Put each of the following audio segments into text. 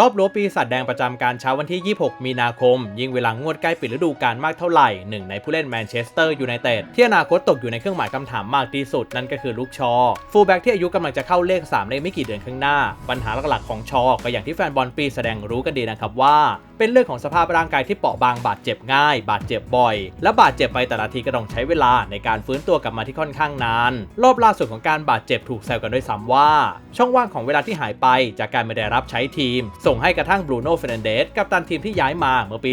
รอบรั้วปีศาจแดงประจำการเช้าวันที่ 26 มีนาคม ยิ่งเวลางวดใกล้ปิดฤดูกาลมากเท่าไหร่หนึ่งในผู้เล่นแมนเชสเตอร์ยูไนเต็ดที่อนาคตตกอยู่ในเครื่องหมายคำถามมากที่สุดนั่นก็คือลูกชอ ฟูลแบ็กที่อายุกำลังจะเข้าเลข 3 ในไม่กี่เดือนข้างหน้า ปัญหาหลักๆของชอ ก็อย่างที่แฟนบอลปีแสดงรู้กันดีนะครับว่าเป็นเรื่องของสภาพร่างกายที่เปราะบางบาดเจ็บง่าย บาดเจ็บบ่อย และบาดเจ็บไปแต่ละทีก็ต้องใช้เวลาในการฟื้นตัวกลับมาที่ค่อนข้างนาน รอบล่าสุดของการบาดเจ็บถูกแซวกันด้วยซ้ำว่า ช่องว่างของเวลาที่หายไปจากการไม่ได้รับใช้ทีม ส่งให้กระทั่งบรูโน่เฟรนเดสกับตันทีมที่ย้ายมาเมื่อปี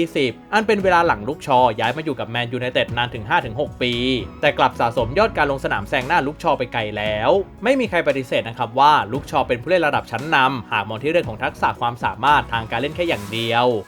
2020 อันเป็นเวลาหลังลุกชอย้ายมาอยู่กับแมนยูไนเต็ดนานถึง 5-6 ปี แต่กลับสะสมยอดการลงสนามแซงหน้าลุกชอไปไกลแล้ว ไม่มีใครปฏิเสธนะครับว่าลุกชอเป็นผู้เล่นระดับชั้นนำหากมองที่เรื่องของทักษะความสามารถทางการเล่นแค่อย่างเดียว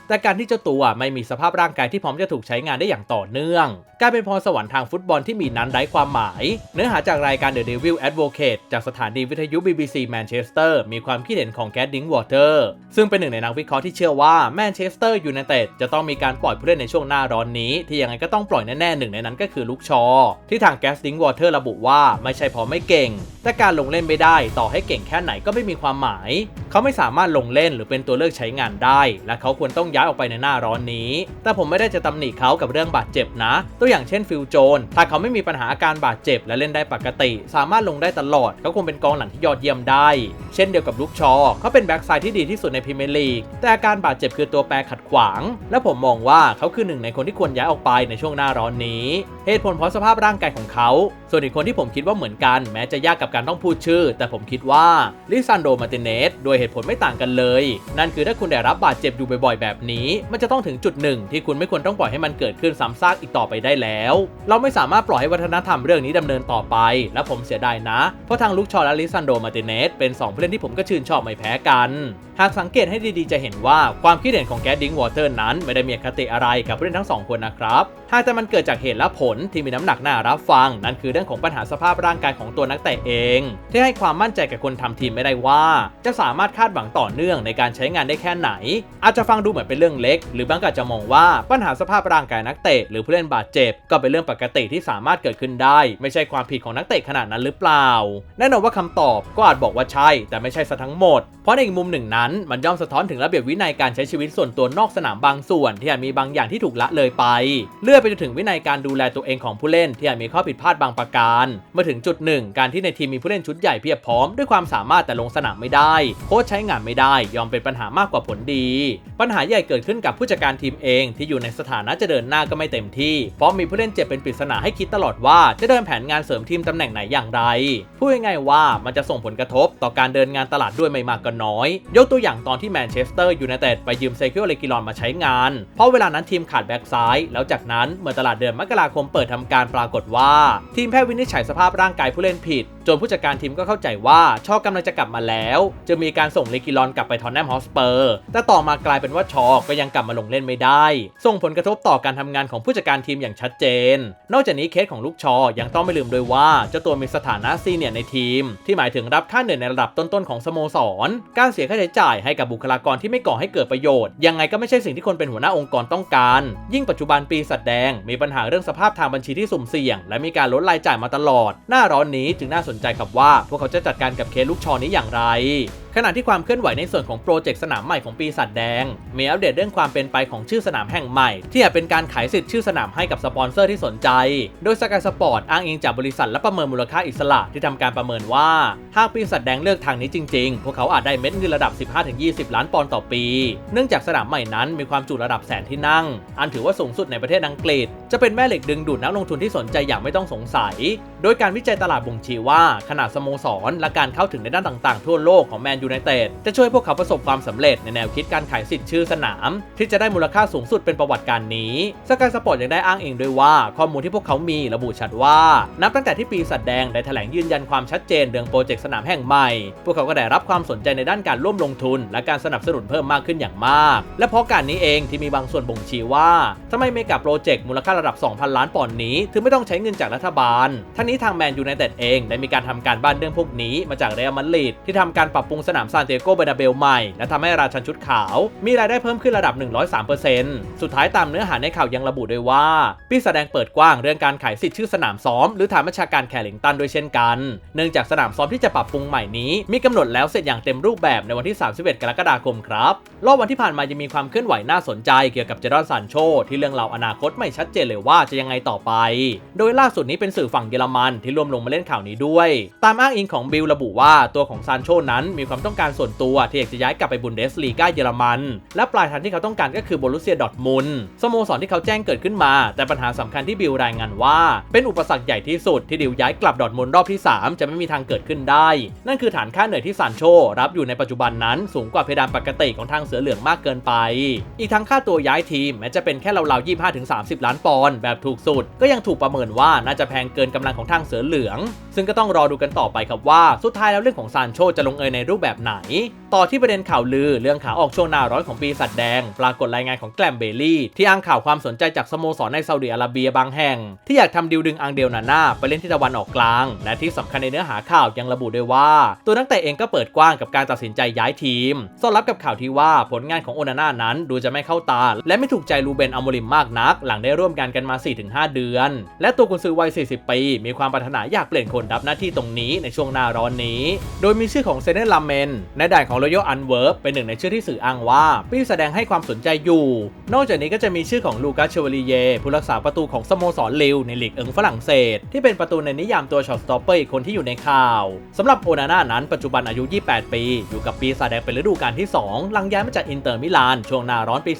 แต่การที่เจ้าตัวไม่มีสภาพร่างกายที่พร้อมจะถูกใช้งานได้อย่างต่อเนื่องกลายเป็นพรสวรรค์ทางฟุตบอลที่มีนั้นไร้ความหมาย เนื้อหาจากรายการ The Devil Advocate จากสถานีวิทยุ BBC Manchester มีความคิดเห็นของแกดดิงวอเตอร์ซึ่งเป็นหนึ่งในนักวิเคราะห์ที่เชื่อว่าแมนเชสเตอร์ยูไนเต็ดจะต้องมีการปล่อยผู้เล่นในช่วงหน้าร้อนนี้ ที่ยังไงก็ต้องปล่อยแน่ๆหนึ่งในนั้นก็คือลุกชอ ที่ทางแกสดิงวอเตอร์ระบุว่าไม่ใช่เพราะไม่เก่ง แต่การลงเล่นไม่ได้ต่อให้เก่งแค่ไหนก็ไม่มีความหมาย เขาไม่สามารถลงเล่นหรือเป็นตัวเลือกใช้งานได้ และเขาควรต้องย้ายออกไปในหน้าร้อนนี้ แต่ผมไม่ได้จะตำหนิเขากับเรื่องบาดเจ็บนะ ตัวอย่างเช่นฟิลโจน ถ้าเขาไม่มีปัญหาอาการบาดเจ็บและเล่นได้ปกติ สามารถลงได้ตลอด เขาคงเป็นกองหลังที่ยอดเยี่ยมได้ เช่นเดียวกับลุกชอ เขาเป็นแบ็กไซด์ที่ดีที่สุดในพรีเมียร์ลีก แต่อาการบาดเจ็บคือตัวแปรขัดขวาง และผมมองว่าเขาคือหนึ่งในคนที่ควรย้ายออกไปในช่วงหน้าร้อนนี้ เหตุผลเพราะสภาพร่างกายของเขา ส่วนอีกคนที่ผมคิดว่าเหมือนกัน แม้จะยากกับการต้องพูดชื่อ แต่ผมคิดว่าลิซันโดมาติเนสโดยเหตุผลไม่ต่างกันเลย นั่นคือถ้าคุณได้รับบาดเจ็บอยู่บ่อยๆ แบบนี้ มันจะต้องถึงจุดหนึ่งที่คุณไม่ควรต้องปล่อยให้มันเกิดขึ้นซ้ำซากอีกต่อไปได้แล้ว เราไม่สามารถปล่อยให้วัฒนธรรมเรื่องนี้ดำเนินต่อไป และผมเสียดายนะ เพราะทางลุกชอและลิซันโดมาติเนสเป็น 2 ผู้เล่นที่ผมก็ชื่นชอบไม่แพ้กันหากสังเกตให้ดีๆจะเห็นว่าความคิดเห็นของแก๊ดดิงวอเตอร์นั้นไม่ได้มีคติอะไรกับผู้เล่นทั้งสองคนนะครับหากแต่มันเกิดจากเหตุและผลที่มีน้ำหนักน่ารับฟัง นั่นคือเรื่องของปัญหาสภาพร่างกายของตัวนักเตะเอง ที่ให้ความมั่นใจกับคนทำทีมไม่ได้ว่า จะสามารถคาดหวังต่อเนื่องในการใช้งานได้แค่ไหน อาจจะฟังดูเหมือนเป็นเรื่องเล็ก หรือบางก็อาจจะมองว่าปัญหาสภาพร่างกายนักเตะหรือผู้เล่นบาดเจ็บ ก็เป็นเรื่องปกติที่สามารถเกิดขึ้นได้ ไม่ใช่ความผิดของนักเตะขนาดนั้นหรือเปล่า แน่นอนว่าคำตอบก็อาจบอกว่าใช่ แต่ไม่ใช่ซะทั้งหมด เพราะในอีกมุมหนึ่งนั้นมันย่อมสะท้อนถึงระเบียบวินัยการใช้ชีวิตส่วนตัวนอกสนามบางส่วน ที่อาจมีบางอย่างที่ถูกละเลยไป เลื่อยไปจนถึงวินัยการดูแลตัวเองของผู้เล่นที่อาจมีข้อผิดพลาดบางประการ เมื่อถึงจุดหนึ่งการที่ในทีมมีผู้เล่นชุดใหญ่เพียบพร้อมด้วยความสามารถแต่ลงสนามไม่ได้ โค้ชใช้งานไม่ได้ ยอมเป็นปัญหามากกว่าผลดี ปัญหาใหญ่เกิดขึ้นกับผู้จัดการทีมเองที่อยู่ในสถานะจะเดินหน้าก็ไม่เต็มที่เพราะมีผู้เล่นเจ็บเป็นปริศนาให้คิดตลอดว่าจะเดินแผนงานเสริมทีมตำแหน่งไหนอย่างไรพูดง่ายๆว่ามันจะส่งผลกระทบต่อการเดินงานตลาดด้วยไม่มากก็น้อย ยกตัวัวอย่างตอนที่แมนเชสเตอร์ยูไนเต็ดไปยืมเซคิโอเลกิลอนมาใช้งาน เพราะเวลานั้นทีมขาดแบ็กซ้าย แล้วจากนั้นเมื่อตลาดเดือนมกราคมเปิดทำการปรากฏว่า ทีมแพทย์วินิจฉัยสภาพร่างกายผู้เล่นผิด จนผู้จัดการทีมก็เข้าใจว่าชอกำลังจะกลับมาแล้ว จะมีการส่งเลกิลอนกลับไปทอนแนมฮอสเปอร์แต่ต่อมากลายเป็นว่าชอก็ยังกลับมาลงเล่นไม่ได้ ส่งผลกระทบต่อการทำงานของผู้จัดการทีมอย่างชัดเจน นอกจากนี้เคสของลูกชอยังต้องไม่ลืมด้วยว่าเจ้าตัวมีสถานะซีเนียร์ในทีม ที่หมายถึงรับค่าเหนื่อยในระดับต้นๆของสโมสร การเสียค่าใช้จ่ายให้กับบุคลากรที่ไม่ก่อให้เกิดประโยชน์ ยังไงก็ไม่ใช่สิ่งที่คนเป็นหัวหน้าองค์กรต้องการ ยิ่งปัจจุบันปีสัตว์แดง มีปัญหาเรื่องสภาพทางบัญชีที่สุ่มเสี่ยง และมีการลดรายจ่ายมาตลอด หน้าร้อนนี้จึงน่าสนนใจครับว่า พวกเขาจะจัดการกับเคสลูกชอนี้อย่างไร ขณะที่ความเคลื่อนไหวในส่วนของโปรเจกต์สนามใหม่ของปีศาจแดง มีอัปเดตเรื่องความเป็นไปของชื่อสนามแห่งใหม่ ที่อาจเป็นการขายสิทธิ์ชื่อสนามให้กับสปอนเซอร์ที่สนใจ โดยสกายสปอร์ตอ้างอิงจากบริษัทและประเมินมูลค่าอิสระที่ทำการประเมินว่า หากปีศาจแดงเลือกทางนี้จริงๆ พวกเขาอาจได้เม็ดเงินระดับ 15-20 ล้านปอนด์ต่อปี เนื่องจากสนามใหม่นั้นมีความจุระดับแสนที่นั่ง อันถือว่าสูงสุดในประเทศอังกฤษ จะเป็นแม่เหล็กดึงดูดนักลงทุนที่สนใจอย่างไม่ต้องสงสัย โดยการวิจัยตลาดบ่งชี้ว่าขนาดสโมสรและการเข้าถึงในด้านต่างๆ ทั่วโลกของแมนยูไนเต็ดจะช่วยพวกเขาประสบความสำเร็จในแนวคิดการขายสิทธิ์ชื่อสนาม ที่จะได้มูลค่าสูงสุดเป็นประวัติการนี้สกายสปอร์ตยังได้อ้างเองด้วยว่า ข้อมูลที่พวกเขามีระบุชัดว่า นับตั้งแต่ที่ปีสัตว์แดงได้แถลงยืนยันความชัดเจนเรื่องโปรเจกต์สนามแห่งใหม่ พวกเขาก็ได้รับความสนใจในด้านการร่วมลงทุน และการสนับสนุนเพิ่มมากขึ้นอย่างมาก และเพราะการนี้เองที่มีบางส่วนบ่งชี้ว่าทำไมเมกะโปรเจกต์มูลค่าระดับ 2,000 ล้านปอนด์นี้ถึงไม่ต้องใช้เงินจากรัฐบาลทั้งนี้ทางแมนยูไนเต็ดเองได้มีการทำการบ้านเรื่องพวกนี้มาจากเรอัลมาดริดที่ทำการปรับปรุงสนามซานเตียโกเบอร์นาเบลใหม่ และทำให้ราชันชุดขาว มีรายได้เพิ่มขึ้นระดับ 103%สุดท้ายตามเนื้อหาในข่าวยังระบุด้วยว่าปีศาจแดงเปิดกว้างเรื่องการขายสิทธิ์ชื่อสนามซ้อม หรือฐานบัญชาการแคลิงตันด้วยเช่นกัน เนื่องจากสนามซ้อมที่จะปรับปรุงใหม่นี้ มีกำหนดแล้วเสร็จอย่างเต็มรูปแบบในวันที่ 31 กรกฎาคมครับรอบวันที่ผ่านมายังมีความเคลื่อนไหวน่าสนใจเกี่ยวกับเจดอนซานโชที่เรื่องราวอนาคตไม่ชัดเจนเลยว่าจะยังไงต่อไป โดยล่าสุดนี้เป็นสื่อฝั่งเยอรมันที่ร่วมลงมาเล่นข่าวนี้ด้วย ตามอ้างอิงของบิลระบุว่าตัวของซานโชนั้นมีความต้องการส่วนตัวที่อยากจะย้ายกลับไปบุนเดสลีกาเยอรมัน และปลายทางที่เขาต้องการก็คือบรุเซียดอร์ทมุนสโมสรที่เขาแจ้งเกิดขึ้นมา แต่ปัญหาสำคัญที่บิลรายงานว่า เป็นอุปสรรคใหญ่ที่สุดที่ดิวย้ายกลับดอร์ทมุนรอบที่ 3 จะไม่มีทางเกิดขึ้นได้ นั่นคือฐานค่าเหนื่อยที่ซานโชรับอยู่ในปัจจุบันนั้นสูงกว่าเพดานปกติของทางเสือเหลืองมากเกินไป อีกทั้งค่าตัวย้ายทีมแม้จะเป็นแค่ราวๆ25-30ล้านปอนด์แบบถูกสุด ก็ยังถูกประเมินว่าน่าจะแพงเกินกำลังของทางเสือเหลือง ซึ่งก็ต้องรอดูกันต่อไปครับว่าสุดท้ายแล้วเรื่องของซานโชจะลงเอยในรูปแบบไหน ต่อที่ประเด็นข่าวลือเรื่องขาออกช่วงหน้าร้อนของปีศาจแดง ปรากฏรายงานของแกลมเบลลี่ ที่อ้างข่าวความสนใจจากสโมสรในซาอุดิอาระเบียบางแห่ง ที่อยากทำดิวดึงอังเดลนาน่าไปเล่นที่ตะวันออกกลาง และที่สำคัญในเนื้อหาข่าวยังระบุด้วยว่า ตัวนักเตะเองก็เปิดกว้างกับการตัดสินใจย้ายทีมสอดรับกับข่าวที่ว่าผลงานของโอนาน่านั้นดูจะไม่เข้าตา และไม่ถูกใจลูเบนอมโมริมมากนัก หลังได้ร่วมงานกันมา 4-5 เดือน และตัวกุนซือวัย 40 ปี มีความปรารถนาอยากเปลี่ยนคนรับหน้าที่ตรงนี้ในช่วงหน้าร้อนนี้ โดยมีชื่อของเซเนลาเมน ในด่านของรอยัลอันเวิร์เป็นหนึ่งในชื่อที่สื่ออ้างว่าปีแสดงให้ความสนใจอยู่ นอกจากนี้ก็จะมีชื่อของลูกัสเชวลีเยผู้รักษาประตูของสโมสรลิวในลีกเอิงฝรั่งเศส ที่เป็นประตูในนิยามตัวช็อตสต็อปเปอร์อีกคนที่อยู่ในข่าวสำหรับโอนาน่านั้นปัจจุบันอายุ 28 ปี อยู่กับปีศาจแดงเป็นฤดูกาลที่ 2 หลังย้ายมาจากอินเตอร์มิลานช่วงหน้าร้อนปี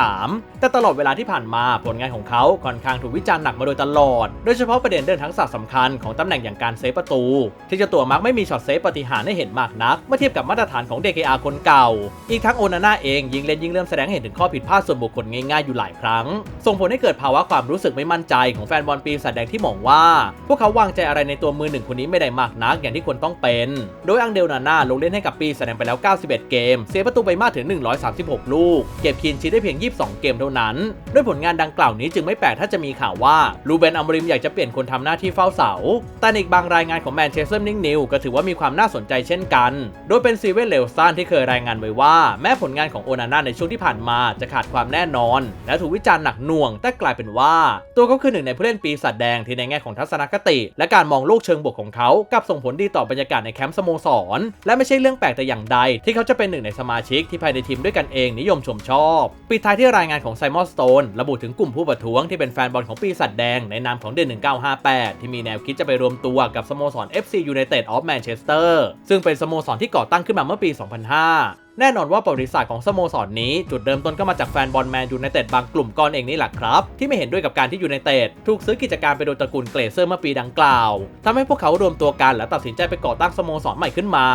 2023 แต่ตลอดเวลาที่ผ่านมาผลงานของเขาค่อนข้างถูกวิจารณ์หนักมาโดยตลอด โดยเฉพาะประเด็นเรื่องทักษะสำคัญของตำแหน่งอย่างการเซฟประตู ที่เจ้าตัวมักไม่มีช็อตเซฟปฏิหารให้เห็นมากนักมื่อเทียบกับมาตรฐานของ DKR คนเก่า อีกทั้งโอนาน่าเองยิงเล่นยิงเริ่มแสดงเห็นถึงข้อผิดพลาดส่วนบุคคลง่ายๆอยู่หลายครั้ง ส่งผลให้เกิดภาวะความรู้สึกไม่มั่นใจของแฟนบอลปีศาจแดงที่มองว่า พวกเขาวางใจอะไรในตัวมือหนึ่งคนนี้ไม่ได้มากนักอย่างที่ควรต้องเป็น โดยอังเดลนาน่าลงเล่นให้กับปีศาจแดงไปแล้ว 91 เกม เสียประตูไปมากถึง 136 ลูก เก็บคีนชีได้เพียง 22 เกมเท่านั้น ด้วยผลงานดังกล่าวนี้จึงไม่แปลกถ้าจะมีข่าวว่าลูเบนอัมริมอยากจะเปลี่ยนคนทำหน้าที่เฝ้าเสา แต่อีกบางรายงานของแมนเชสเตอร์นิงนิวก็ถือว่ามีความน่าสนใจเช่นกันโดยเป็นซีเวนเลวซันที่เคยรายงานไว้ว่าแม้ผลงานของโอนาน่าในช่วงที่ผ่านมาจะขาดความแน่นอน และถูกวิจารณ์หนักหน่วง แต่กลายเป็นว่า ตัวเขาคือหนึ่งในผู้เล่นปีศาจแดงที่ในแง่ของทัศนคติ และการมองโลกเชิงบวกของเขากลับส่งผลดีต่อบรรยากาศในแคมป์สโมสร และไม่ใช่เรื่องแปลกแต่อย่างใด ที่เขาจะเป็นหนึ่งในสมาชิกที่ภายในทีมด้วยกันเองนิยมชมชอบปิดท้ายที่รายงานของไซมอนสโตนระบุถึงกลุ่มผู้ประท้วงที่เป็นแฟนบอลของปีศาจแดงในนามของเดือน1958 ที่มีแนวคิดจะไปรวมตัวกับสโมสร FC United of Manchester ซึ่งเป็นสโมสรที่ก่อตั้งขึ้นมาเมื่อปี 2005 แน่นอนว่าประวัติศาสตร์ของสโมสรนนี้จุดเริ่มต้นก็มาจากแฟนบอลแมนยูไนเต็ดบางกลุ่มก้อนเองนี่แหละครับ ที่ไม่เห็นด้วยกับการที่ยูไนเต็ดถูกซื้อกิจการไปโดยตระกูลเกรเซอร์เมื่อปีดังกล่าวทำให้พวกเขารวมตัวกันและตัดสินใจไปก่อตั้งสโมสรใหม่ขึ้นมา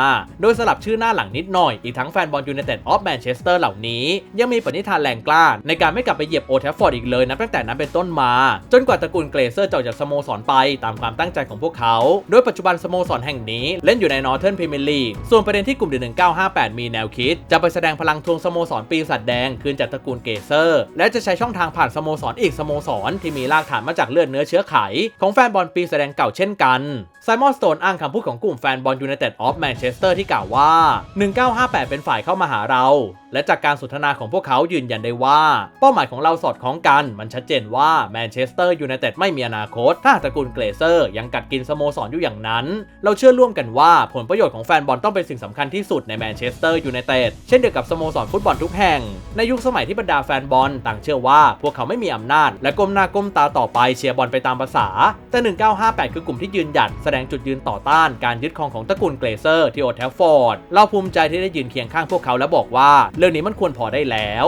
โดยสลับชื่อหน้าหลังนิดหน่อย อีกทั้งแฟนบอลยูไนเต็ดออฟแมนเชสเตอร์เหล่านี้ ยังมีปณิธานแรงกล้า ในการไม่กลับไปเหยียบโอแทฟฟอร์ดอีกเลยนะตั้งแต่นั้นเป็นต้นมา จนกว่าตระกูลเกรเซอร์จะออกจากสโมสรไปตามความตั้งใจของพวกเขา โดยปัจจุบันสโมสรแห่งนี้เล่นอยู่ในนอร์เทิร์นพรีเมียร์ลีกส่วนประเด็นที่กลุ่มเดือน1958 มีแนวคิดจะไปแสดงพลังทวงสโมสรปีศาจแดงคืนจากตระกูลเกเซอร์ และจะใช้ช่องทางผ่านสโมสรอีกสโมสรที่มีรากฐานมาจากเลือดเนื้อเชื้อไข ของแฟนบอลปีศาจแดงเก่าเช่นกันไซมอนสโตนอ้างคำพูดของกลุ่มแฟนบอลยูไนเต็ดออฟแมนเชสเตอร์ที่กล่าวว่า 1958 เป็นฝ่ายเข้ามาหาเรา และจากการสนทนาของพวกเขายืนยันได้ว่า เป้าหมายของเราสอดคล้องกัน มันชัดเจนว่าแมนเชสเตอร์ยูไนเต็ดไม่มีอนาคต ถ้าตระกูลเกรเซอร์ยังกัดกินสโมสรอยู่อย่างนั้น เราเชื่อร่วมกันว่าผลประโยชน์ของแฟนบอลต้องเป็นสิ่งสำคัญที่สุดในแมนเชสเตอร์ยูไนเต็ดเช่นเดียวกับสโมสรฟุตบอลทุกแห่ง ในยุคสมัยที่บรรดาแฟนบอลต่างเชื่อว่า พวกเขาไม่มีอำนาจ และก้มหน้าก้มตาต่อไปเชียร์บอลไปตามภาษาแต่ 1958 คือกลุ่มที่ยืนหยัดแสดงจุดยืนต่อต้านการยึดครองของตระกูลเกรเซอร์ที่โอแทฟฟอร์ด เราภูมิใจที่ได้ยืนเคียงข้างพวกเขาและบอกว่า เรื่องนี้มันควรพอได้แล้ว